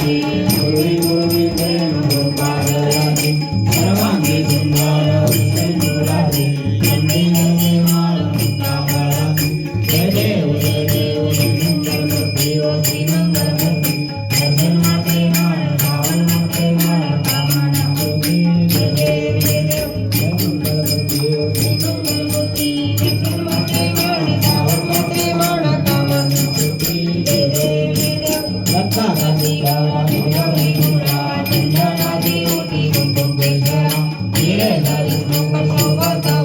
Hare Thank you.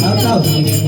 Natal.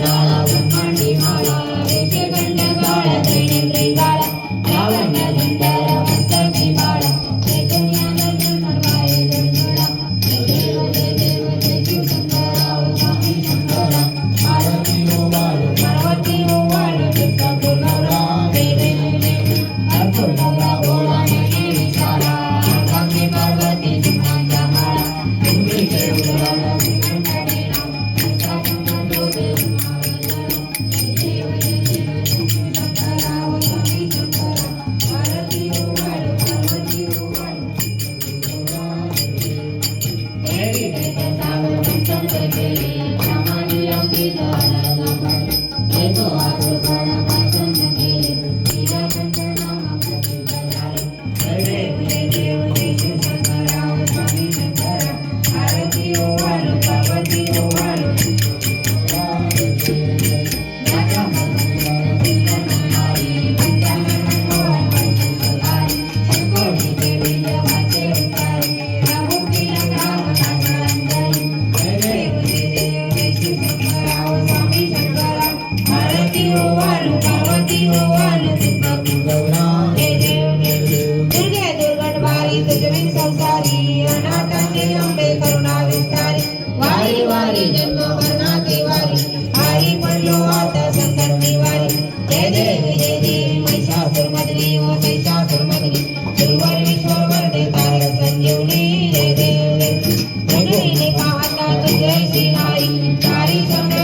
Tiwari जन्मवर्णा Tiwari आई पडलो आता संकट तिवारी जय देवी जय देवी महिषासुर मदरी ओ महिषासुर मदरी दुर्वर विश्ववर ते तारक संजीवनी जय देवी. रजनीने पाहता तुझे सिनाई तारी सम्र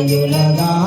கையுலகா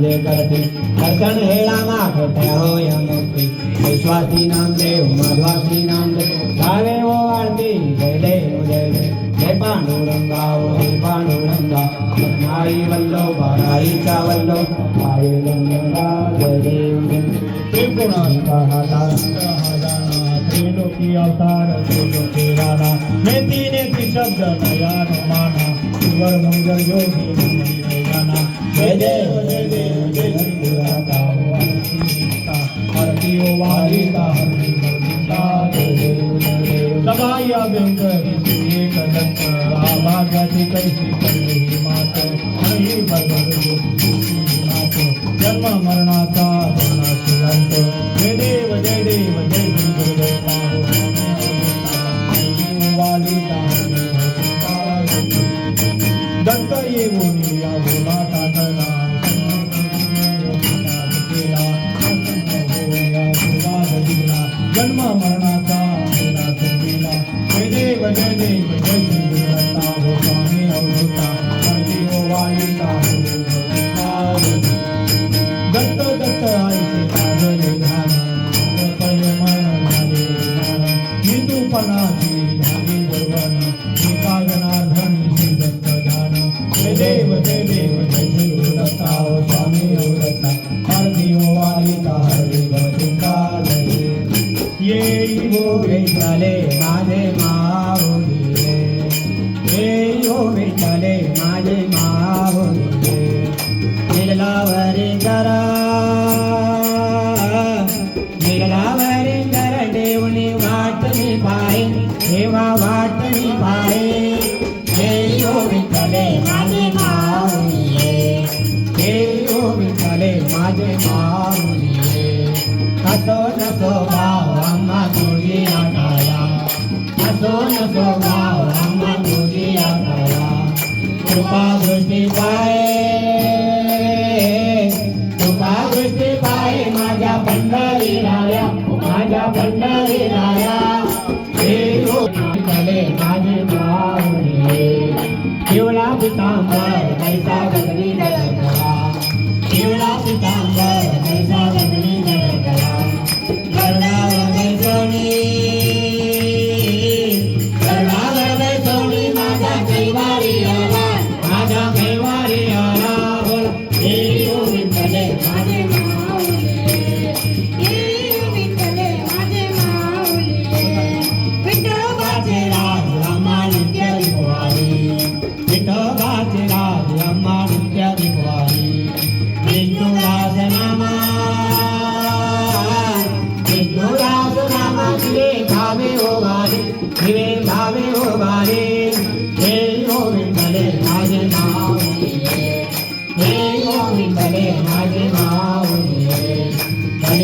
जे करते. दर्शन हेळामा खोट्या हो होय मोठी विश्वासी नाम देव मधवासी नाम देव. गावे ओ आरती जय देव जय देव. जय पांडुरंगा ओ पांडुरंगा. नाई वल्लो बाराईचा वल्लो आई रंगा जय देव जय त्रिपुणांका हाता हाता त्रिलोकी अवतार त्रिलोकी राणा नेती नेती शब्द नयान माना. शिवर मंगल योगी मंदिर जाना जय देव जय देव जय गुरुदाता हरती ओ वालिता हरती गोविंदा जय देव जय देव. सबाई अभ्यंकर एक आभागाची कैसी पडली ही मात? आणि भगवत मात. जन्म मरणाचा मरणाची अंत. जय देव जय देव जय असो नसो भाव आम्हा तुझी आकाया असो नसो भाव आम्हा तुझी आकाया कृपा दृष्टी पाय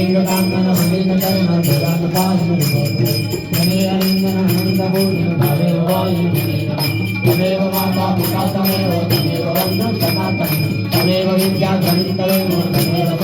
శ్రీకాంతన హమీన కర్మ ప్రధాన పాశన గణేరణ అనంత భోజన తమేవ వాయు తమేవ మాతా పితా తమేవ తమేవ వర్ణ సనాతన తమేవ విద్యా గణితమేవ తమేవ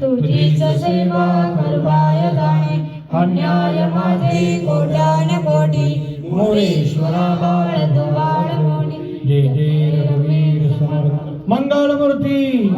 तुझीच सेवा करवाय जाणे अन्याय माझे कोट्यान कोटी मोरेश्वरा बाळ तू बाळ मोठी जय जय रघुवीर समर्थ. मंगलमूर्ती.